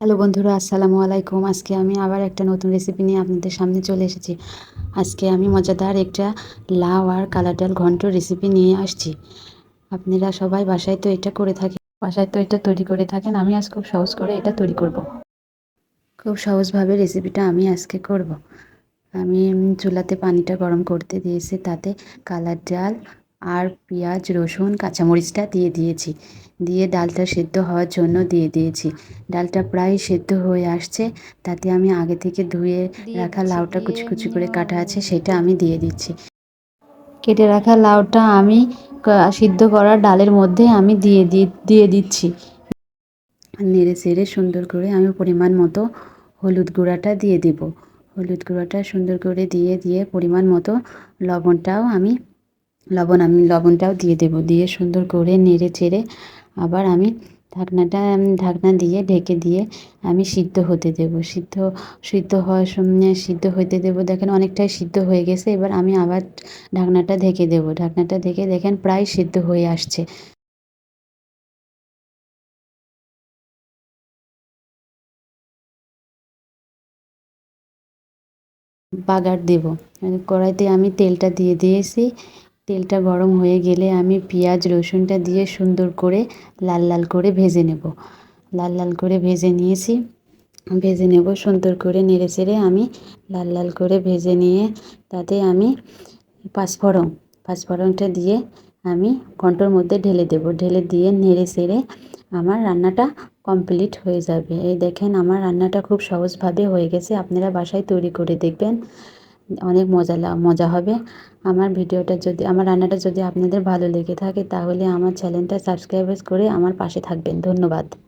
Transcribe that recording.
Hello বন্ধুরা, আসসালামু আলাইকুম আজকে আমি আবার একটা নতুন রেসিপি নিয়ে আপনাদের সামনে চলে এসেছি আজকে আমি মজাদার একটা লাউ আর কালা ডাল ঘন্ট রেসিপি নিয়ে আসছি আপনারা সবাই বাসায় তো এটা করে থাকেন, বাসায় তো এটা তৈরি করে থাকেন আমি আজ খুব সহজ করে এটা তৈরি করব। খুব সহজভাবে রেসিপিটা আমি আজকে করব। আমি চুলাতে পানিটা গরম করতে দিয়েছি, তাতে কালার ডাল আর পেঁয়াজ রসুন কাঁচামরিচটা দিয়ে দিয়েছি। দিয়ে ডালটা সেদ্ধ হওয়ার জন্য দিয়ে দিয়েছি। ডালটা প্রায় সেদ্ধ হয়ে আসছে। তাতে আমি আগে থেকে ধুয়ে রাখা লাউটা কুচি কুচি করে কাটা আছে সেটা আমি দিয়ে দিচ্ছি। কেটে রাখা লাউটা আমি সিদ্ধ করা ডালের মধ্যে আমি দিয়ে দিয়ে দিচ্ছি। নেড়ে চেড়ে সুন্দর করে আমি পরিমাণ মতো হলুদ গুঁড়াটা দিয়ে দেব। হলুদ গুঁড়াটা সুন্দর করে দিয়ে দিয়ে পরিমাণ মতো লবণটাও আমি লবণ, আমি লবণটাও দিয়ে দেব। দিয়ে সুন্দর করে নেড়ে চেড়ে আবার আমি ঢাকনাটা ঢাকনা দিয়ে ঢেকে দিয়ে আমি সিদ্ধ হতে দেব। সিদ্ধ সিদ্ধ হওয়ার সময়, সিদ্ধ হতে দেব। দেখেন অনেকটাই সিদ্ধ হয়ে গেছে। এবার আমি আবার ঢাকনাটা ঢেকে দেব। ঢাকনাটা ঢেকে দেখেন প্রায় সিদ্ধ হয়ে আসছে। বাগার দেব। কড়াইতে আমি তেলটা দিয়ে দিয়েছি। তেলটা গরম হয়ে গেলে আমি পেঁয়াজ, রসুনটা দিয়ে সুন্দর করে লাল লাল করে ভেজে নেব। লাল লাল করে ভেজে নিয়েছি। ভেজে নেব সুন্দর করে নেড়ে চেড়ে আমি লাল লাল করে ভেজে নিয়ে তাতে আমি পাঁচফোড়ন, পাঁচফোড়নটা দিয়ে আমি ঘন্টর মধ্যে ঢেলে দেব। ঢেলে দিয়ে নেড়ে চেড়ে আমার রান্নাটা কমপ্লিট হয়ে যাবে। এই দেখেন আমার রান্নাটা খুব সহজভাবে হয়ে গেছে। আপনারা বাসায় তৈরি করে দেখবেন। অনেক মজা মজা হবে। আমার ভিডিওটা যদি, আমার রান্নাটা যদি আপনাদের ভালো লেগে থাকে, তাহলে আমার চ্যানেলটা সাবস্ক্রাইব করে আমার পাশে থাকবেন। ধন্যবাদ।